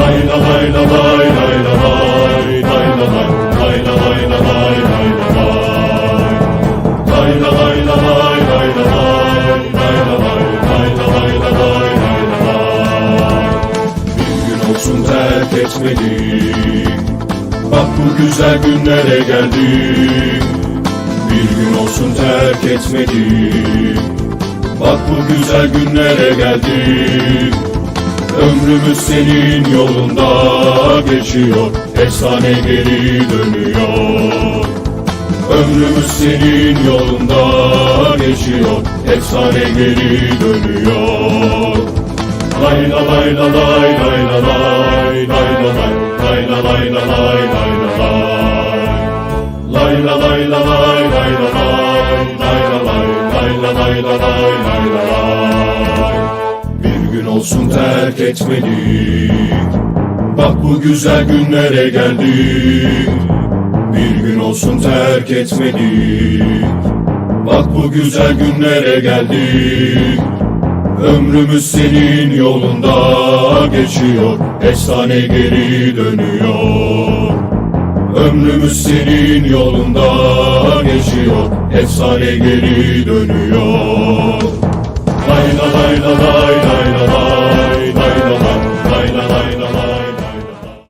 Lay la lay olsun terk etmedik Bak bu güzel günlere geldik Bir gün olsun terk etmedik Bak bu güzel günlere geldik Ömrümüz senin yolunda geçiyor. Efsane geri dönüyor. Ömrümüz senin yolunda geçiyor. Efsane geri dönüyor Bir gün olsun terk etmedik Bak bu güzel günlere geldik Bir gün olsun terk etmedik Bak bu güzel günlere geldik Ömrümüz senin yolunda geçiyor. Efsane geri dönüyor. Ömrümüz senin yolunda geçiyor. Efsane geri dönüyor. Lay la lay la lay. lay la lay